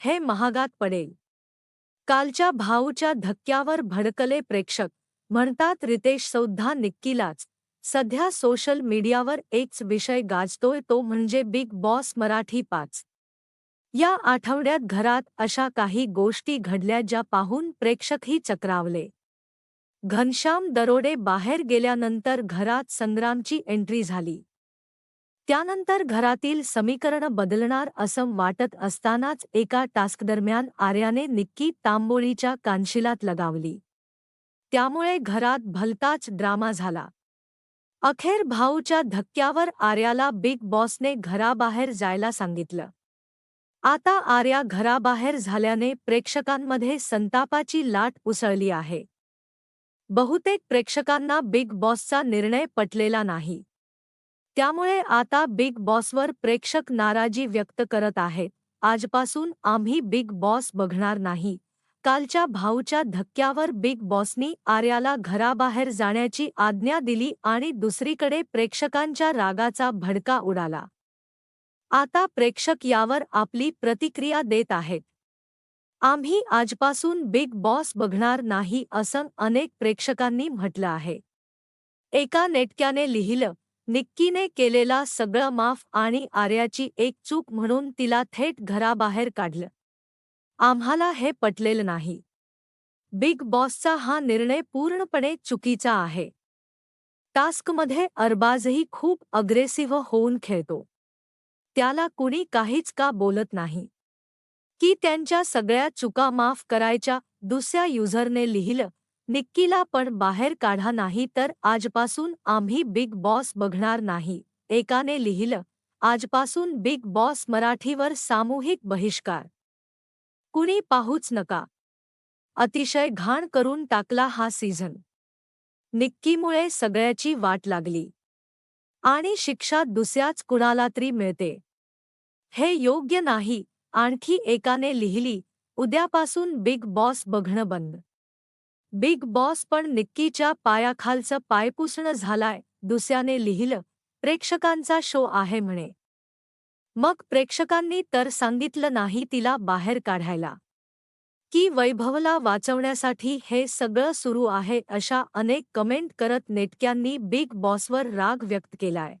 हे महागात पडेल. कालच्या भाऊच्या धक्क्यावर भडकले प्रेक्षक. म्हणतात रितेश सौद्धा निक्कीलाच. सध्या सोशल मीडियावर एकच विषय गाजतोय तो म्हणजे बिग बॉस मराठी पाच. या आठवड्यात घरात अशा काही गोष्टी घडल्या ज्या पाहून प्रेक्षकही चक्रावले. घनश्याम दरोडे बाहेर गेल्यानंतर घरात संग्रामची एंट्री झाली. त्यानंतर घरातील समीकरण बदलणार असं वाटत असतानाच एका टास्कदरम्यान आर्याने निक्की तांबोळीच्या कानशिलात लगावली. त्यामुळे घरात भलताच ड्रामा झाला. अखेर भाऊच्या धक्क्यावर आर्याला बिग बॉसने घराबाहेर जायला सांगितलं. आता आर्या घराबाहेर झाल्याने प्रेक्षकांमध्ये संतापाची लाट उसळली आहे. बहुतेक प्रेक्षकांना बिग बॉसचा निर्णय पटलेला नाही. त्यामुळे आता बिग बॉसवर प्रेक्षक नाराजी व्यक्त करत आहेत. आजपासून आम्ही बिग बॉस बघणार नाही. कालच्या भाऊच्या धक्क्यावर बिग बॉसनी आर्याला घराबाहेर जाण्याची आज्ञा दिली आणि दुसरीकडे प्रेक्षकांच्या रागाचा भडका उडाला. आता प्रेक्षक यावर आपली प्रतिक्रिया देत आहेत. आम्ही आजपासून बिग बॉस बघणार नाही असं अनेक प्रेक्षकांनी म्हटलं आहे. एका नेटक्याने लिहिलं निक्कीने केलेला सगळं माफ आणि आर्याची एक चूक म्हणून तिला थेट घराबाहेर काढलं. आम्हाला हे पटलेलं नाही. बिग बॉसचा हा निर्णय पूर्णपणे चुकीचा आहे. टास्कमध्ये अरबाजही खूप अग्रेसिव्ह होऊन खेळतो. त्याला कुणी काहीच का बोलत नाही. की त्यांच्या सगळ्या चुका माफ करायच्या दुसऱ्या युझरने लिहिलं निक्कीला पण बाहेर काढा नाही तर आजपासून आम्ही बिग बॉस बघणार नाही. एकाने लिहिलं आजपासून बिग बॉस मराठीवर सामूहिक बहिष्कार. कुणी पाहूच नका. अतिशय घाण करून टाकला हा सीझन. निक्कीमुळे सगळ्याची वाट लागली. आणि शिक्षा दुसऱ्याच कुणाला तरी मिळते. हे योग्य नाही आणखी एकाने लिहिली उद्यापासून बिग बॉस बघणं बंद. बिग बॉस पण निक्कीच्या पायाखालचं पायपुसणं झालाय दुसऱ्याने लिहिलं प्रेक्षकांचा शो आहे म्हणे. मग प्रेक्षकांनी तर सांगितलं नाही तिला बाहेर काढायला. की वैभवला वाचवण्यासाठी हे सगळं सुरू आहे अशा अनेक कमेंट करत नेटक्यांनी बिग बॉसवर राग व्यक्त केलाय.